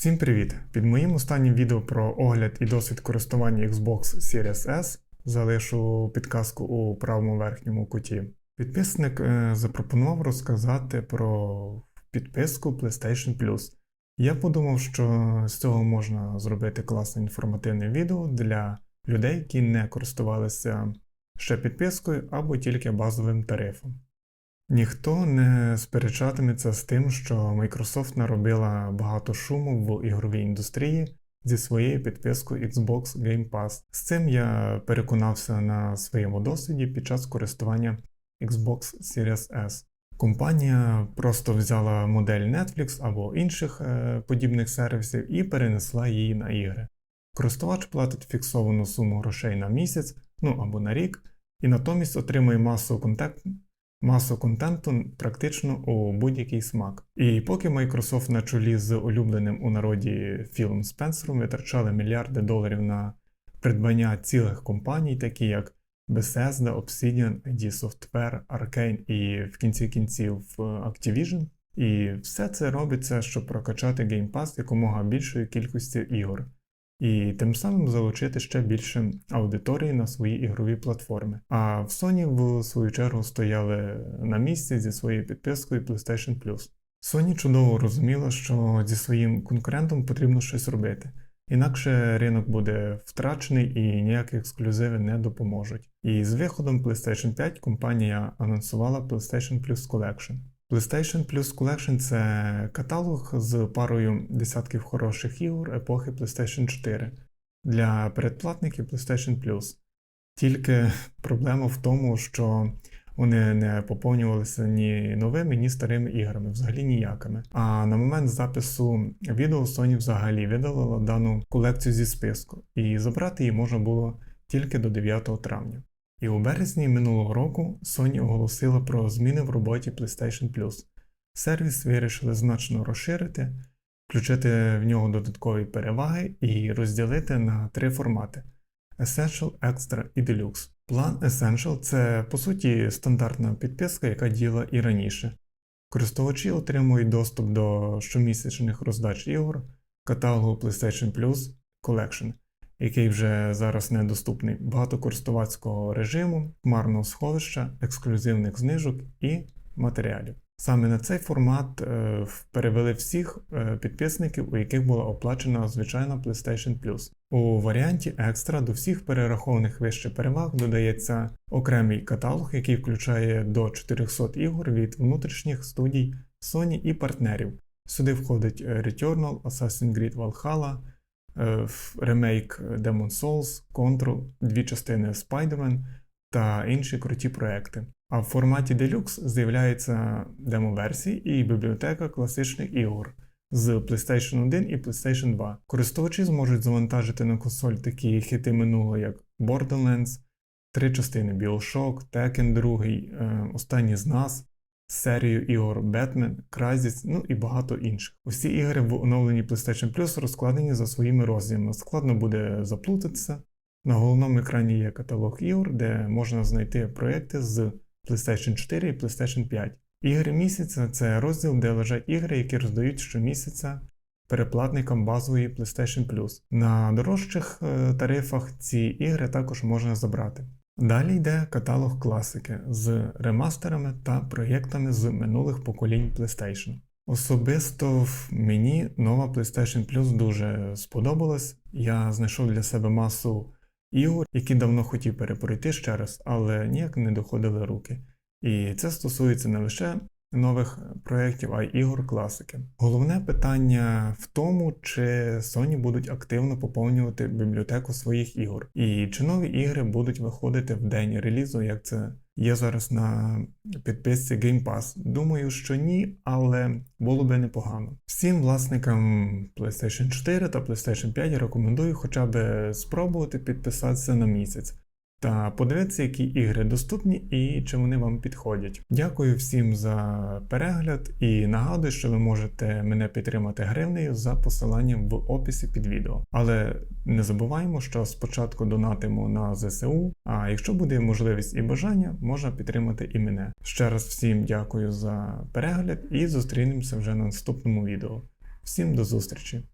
Всім привіт! Під моїм останнім відео про огляд і досвід користування Xbox Series S залишу підказку у правому верхньому куті. Підписник е, запропонував розказати про підписку PlayStation Plus. Я подумав, що з цього можна зробити класне інформативне відео для людей, які не користувалися ще підпискою або тільки базовим тарифом. Ніхто не сперечатиметься з тим, що Microsoft наробила багато шуму в ігровій індустрії зі своєю підпискою Xbox Game Pass. З цим я переконався на своєму досвіді під час користування Xbox Series S. Компанія просто взяла модель Netflix або інших е, подібних сервісів і перенесла її на ігри. Користувач платить фіксовану суму грошей на місяць, ну або на рік, і натомість отримує масу контенту масу контенту практично у будь-який смак. І поки Microsoft на чолі з улюбленим у народі Філом Спенсером витрачали мільярди доларів на придбання цілих компаній, такі як Bethesda, Obsidian, ID Software, Arkane і в кінці кінців Activision. І все це робиться, щоб прокачати Game Pass якомога більшої кількості ігор і тим самим залучити ще більше аудиторії на свої ігрові платформи. А в Sony, в свою чергу, стояли на місці зі своєю підпискою PlayStation Plus. Sony чудово розуміла, що зі своїм конкурентом потрібно щось робити. Інакше ринок буде втрачений і ніякі ексклюзиви не допоможуть. І з виходом PlayStation 5 компанія анонсувала PlayStation Plus Collection. PlayStation Plus Collection це каталог з парою десятків хороших ігор епохи PlayStation 4 для передплатників PlayStation Plus. Тільки проблема в тому, що вони не поповнювалися ні новими, ні старими іграми, взагалі ніякими. А на момент запису відео Sony взагалі видалила дану колекцію зі списку, і забрати її можна було тільки до 9 травня. І у березні минулого року Sony оголосила про зміни в роботі PlayStation Plus. Сервіс вирішили значно розширити, включити в нього додаткові переваги і розділити на три формати: Essential, Extra і Deluxe. План Essential це по суті стандартна підписка, яка діяла і раніше. Користувачі отримують доступ до щомісячних роздач ігор, каталогу PlayStation Plus Collection який вже зараз недоступний, багатокористувацького режиму, хмарного сховища, ексклюзивних знижок і матеріалів. Саме на цей формат е, перевели всіх е, підписників, у яких була оплачена звичайна PlayStation Plus. У варіанті екстра до всіх перерахованих вище переваг додається окремий каталог, який включає до 400 ігор від внутрішніх студій Sony і партнерів. Сюди входить Returnal, Assassin's Creed Valhalla, ремейк Demon Souls, Control, дві частини Spider-Man та інші круті проекти. А в форматі Deluxe з'являється демо-версії і бібліотека класичних ігор з PlayStation 1 і PlayStation 2. Користувачі зможуть завантажити на консоль такі хіти минулого, як Borderlands, три частини BioShock, Tekken 2, е, Останні з нас, серію ігор Batman, Crysis, ну і багато інших. Усі ігри в оновленні PlayStation Plus розкладені за своїми розділами. Складно буде заплутатися. На головному екрані є каталог ігор, де можна знайти проекти з PlayStation 4 і PlayStation 5. Ігри місяця це розділ, де лежать ігри, які роздають щомісяця переплатникам базової PlayStation Plus. На дорожчих е, тарифах ці ігри також можна забрати. Далі йде каталог класики з ремастерами та проєктами з минулих поколінь PlayStation. Особисто мені нова PlayStation Plus дуже сподобалась. Я знайшов для себе масу ігор, які давно хотів перепройти ще раз, але ніяк не доходили руки. І це стосується не лише нових проєктів, а ігор класики. Головне питання в тому, чи Sony будуть активно поповнювати бібліотеку своїх ігор, і чи нові ігри будуть виходити в день релізу, як це є зараз на підписці Game Pass. Думаю, що ні, але було би непогано. Всім власникам PlayStation 4 та PlayStation 5 рекомендую хоча б спробувати підписатися на місяць та подивитися, які ігри доступні і чи вони вам підходять. Дякую всім за перегляд і нагадую, що ви можете мене підтримати гривнею за посиланням в описі під відео. Але не забуваємо, що спочатку донатимо на ЗСУ, а якщо буде можливість і бажання, можна підтримати і мене. Ще раз всім дякую за перегляд і зустрінемося вже на наступному відео. Всім до зустрічі!